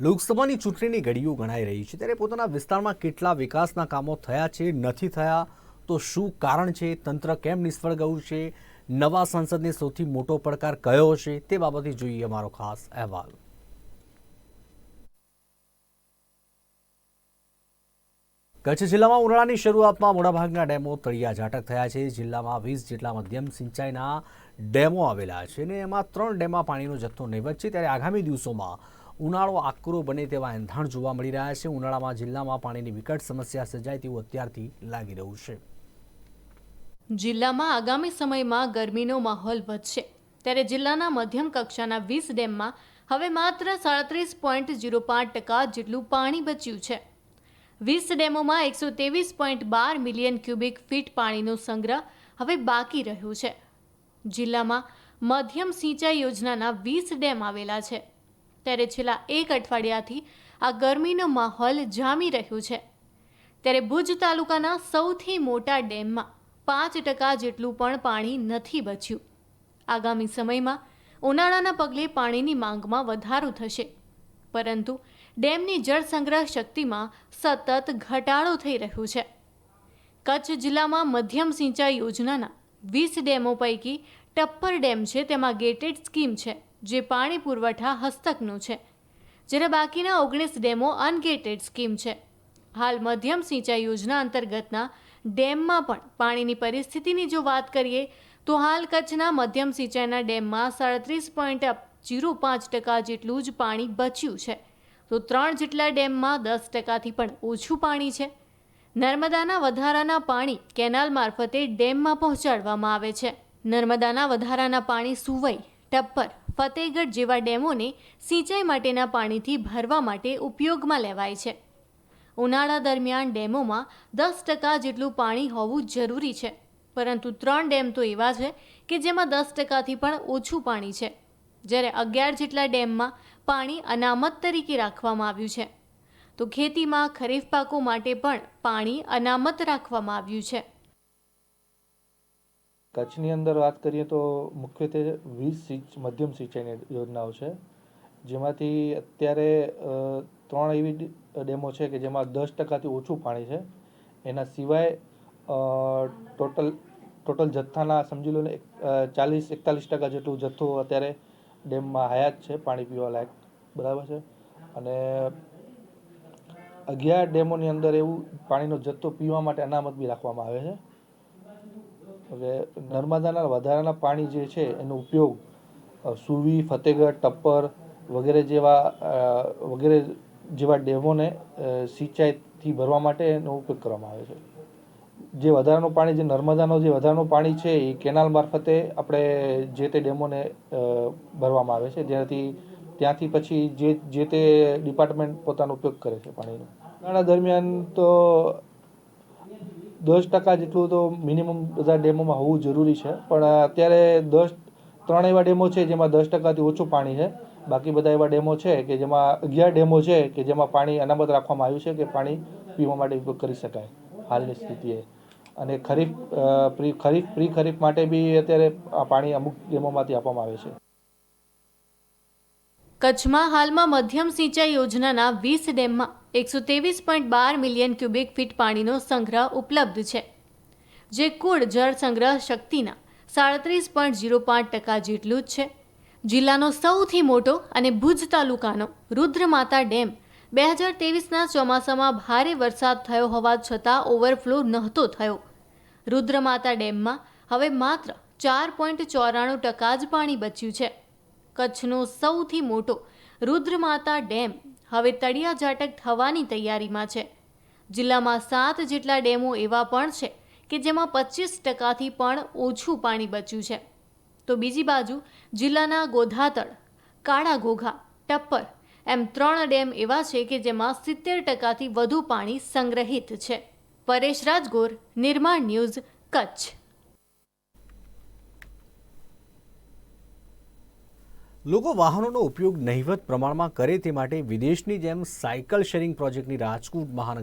લોકસભાની ચૂંટણીની ઘડીઓ ગણાઈ રહી છે. ત્યારે પોતાના વિસ્તારમાં કેટલા વિકાસના કામો થયા છે, નથી થયા, તો શું કારણ છે? તંત્ર કેમ નિષ્ફળ ગયું છે? નવા સંસદને સૌથી મોટો પડકાર કયો છે? તે બાબતે જોઈએ અમારો ખાસ અહેવાલ. કચ્છ જિલ્લામાં ઉનાળાની શરૂઆતમાં મોટાભાગના ડેમો તળિયા ઝાટક થયા છે. જિલ્લામાં વીસ જેટલા મધ્યમ સિંચાઈના ડેમો આવેલા છે અને એમાં ત્રણ ડેમમાં પાણીનો જથ્થો નહીવત છે. ત્યારે આગામી દિવસોમાં ઉનાળો આકરો બને તેવા એંધાણ જોવા મળી રહ્યા છે. ઉનાળામાં જિલ્લામાં પાણીની વિકટ સમસ્યા સર્જાય તેવું અત્યારથી લાગી રહ્યું છે. જિલ્લામાં આગામી સમયમાં ગરમીનો માહોલ વધશે. ત્યારે જિલ્લાના મધ્યમ કક્ષાના વીસ ડેમમાં હવે માત્ર સાડત્રીસ પોઈન્ટ જીરો પાંચ ટકા જેટલું પાણી બચ્યું છે. વીસ ડેમોમાં એકસો ત્રેવીસ પોઈન્ટ બાર મિલિયન ક્યુબિક ફીટ પાણીનો સંગ્રહ હવે બાકી રહ્યું છે. જિલ્લામાં મધ્યમ સિંચાઈ યોજનાના વીસ ડેમ આવેલા છે. ત્યારે છેલ્લા એક અઠવાડિયાથી આ ગરમીનો માહોલ જામી રહ્યું છે. ત્યારે ભુજ તાલુકાના સૌથી મોટા ડેમમાં પાંચ ટકા જેટલું પણ પાણી નથી બચ્યું. આગામી સમયમાં ઉનાળાના પગલે પાણીની માંગમાં વધારો થશે. પરંતુ ડેમની જળ સંગ્રહ શક્તિમાં સતત ઘટાડો થઈ રહ્યો છે. કચ્છ જિલ્લામાં મધ્યમ સિંચાઈ યોજનાના વીસ ડેમો પૈકી ટપ્પર ડેમ છે. તેમાં ગેટેડ સ્કીમ છે. જે પાણી પુરવઠા હસ્તકનું છે જ્યારે બાકીના ઓગણીસ ડેમો અનગેટેડ સ્કીમ છે. હાલ મધ્યમ સિંચાઈ યોજના અંતર્ગતના ડેમમાં પણ પાણીની પરિસ્થિતિની જો વાત કરીએ, તો હાલ કચ્છના મધ્યમ સિંચાઈના ડેમમાં સાડત્રીસ પોઈન્ટ જીરો પાંચ ટકા જેટલું જ પાણી બચ્યું છે. તો ત્રણ જેટલા ડેમમાં દસ ટકાથી પણ ઓછું પાણી છે. નર્મદાના વધારાના પાણી કેનાલ મારફતે ડેમમાં પહોંચાડવામાં આવે છે. નર્મદાના વધારાના પાણી સુવઈ, ટપ્પર ફતેહગઢ જેવા ડેમોને સિંચાઈ માટેના પાણીથી ભરવા માટે ઉપયોગમાં લેવાય છે. ઉનાળા દરમિયાન ડેમોમાં દસ ટકા જેટલું પાણી હોવું જરૂરી છે, પરંતુ ત્રણ ડેમ તો એવા છે કે જેમાં દસ ટકાથી પણ ઓછું પાણી છે. જ્યારે અગિયાર જેટલા ડેમમાં પાણી અનામત તરીકે રાખવામાં આવ્યું છે, તો ખેતીમાં ખરીફ પાકો માટે પણ પાણી અનામત રાખવામાં આવ્યું છે. કચ્છની અંદર વાત કરીએ તો મુખ્યત્વે વીસ સિંચ, મધ્યમ સિંચાઈની યોજનાઓ છે. જેમાંથી અત્યારે ત્રણ એવી ડેમો છે કે જેમાં દસ ટકાથી ઓછું પાણી છે. એના સિવાય ટોટલ ટોટલ જથ્થાના સમજી લો ને ચાલીસ, એકતાલીસ ટકા જેટલું જથ્થો અત્યારે ડેમમાં હયાત છે પાણી પીવા લાયક. બરાબર છે? અને અગિયાર ડેમોની અંદર એવું પાણીનો જથ્થો પીવા માટે અનામત બી રાખવામાં આવે છે. હવે નર્મદાના વધારાના પાણી જે છે, એનો ઉપયોગ સુવી ફતેગઢ, ટપ્પર વગેરે જેવા વગેરે જેવા ડેમોને સિંચાઈથી ભરવા માટે એનો ઉપયોગ કરવામાં આવે છે. જે વધારાનું પાણી, જે નર્મદાનો જે વધારાનું પાણી છે, એ કેનાલ મારફતે આપણે જે તે ડેમોને ભરવામાં આવે છે. જેનાથી, ત્યાંથી પછી જે જે તે ડિપાર્ટમેન્ટ પોતાનો ઉપયોગ કરે છે પાણીનો. ઉનાળા દરમિયાન તો દસ ટકા જેટલું તો મિનિમમ બધા ડેમોમાં હોવું જરૂરી છે. પણ અત્યારે દસ, ત્રણ એવા ડેમો છે જેમાં દસ ટકાથી ઓછું પાણી છે. બાકી બધા એવા ડેમો છે કે જેમાં અગિયાર ડેમો છે કે જેમાં પાણી અનામત રાખવામાં આવ્યું છે કે પાણી પીવા માટે ઉપયોગ કરી શકાય. હાલની સ્થિતિએ અને ખરીફ પ્રી ખરીફ પ્રી ખરીફ માટે બી અત્યારે પાણી અમુક ડેમોમાંથી આપવામાં આવે છે. કચ્છમાં હાલમાં મધ્યમ સિંચાઈ યોજનાના વીસ ડેમમાં એકસો ત્રેવીસ પોઈન્ટ બાર મિલિયન ક્યુબિક ફીટ પાણીનો સંગ્રહ ઉપલબ્ધ છે, જે કુળ જળ સંગ્રહ શક્તિના સાડત્રીસ પોઈન્ટ ઝીરો પાંચ ટકા જેટલું જ છે. જિલ્લાનો સૌથી મોટો અને ભુજ તાલુકાનો રુદ્રમાતા ડેમ બે હજાર ત્રેવીસના ચોમાસામાં ભારે વરસાદ થયો હોવા છતાં ઓવરફ્લો નહોતો થયો. રુદ્રમાતા ડેમમાં હવે માત્ર ચાર પોઈન્ટ ચોરાણું ટકા જ પાણી બચ્યું છે. કચ્છનો સૌથી મોટો રુદ્રમાતા ડેમ હવે તળિયા ઝાટક થવાની તૈયારીમાં છે. જિલ્લામાં સાત જેટલા ડેમો એવા પણ છે કે જેમાં પચીસ ટકાથી પણ ઓછું પાણી બચ્યું છે. તો બીજી બાજુ જિલ્લાના ગોધાતળ કાળા ઘોઘા ટપ્પર એમ ત્રણ ડેમ એવા છે કે જેમાં સિત્તેર ટકાથી વધુ પાણી સંગ્રહિત છે. પરેશ રાજગોર, નિર્માણ ન્યૂઝ, કચ્છ. લોકો વાહનોનો ઉપયોગ નહિવત પ્રમાણમાં કરે તે માટે વિદેશની જેમ સાયકલ શેરિંગ પ્રોજેક્ટની રાજકોટ મહાનગર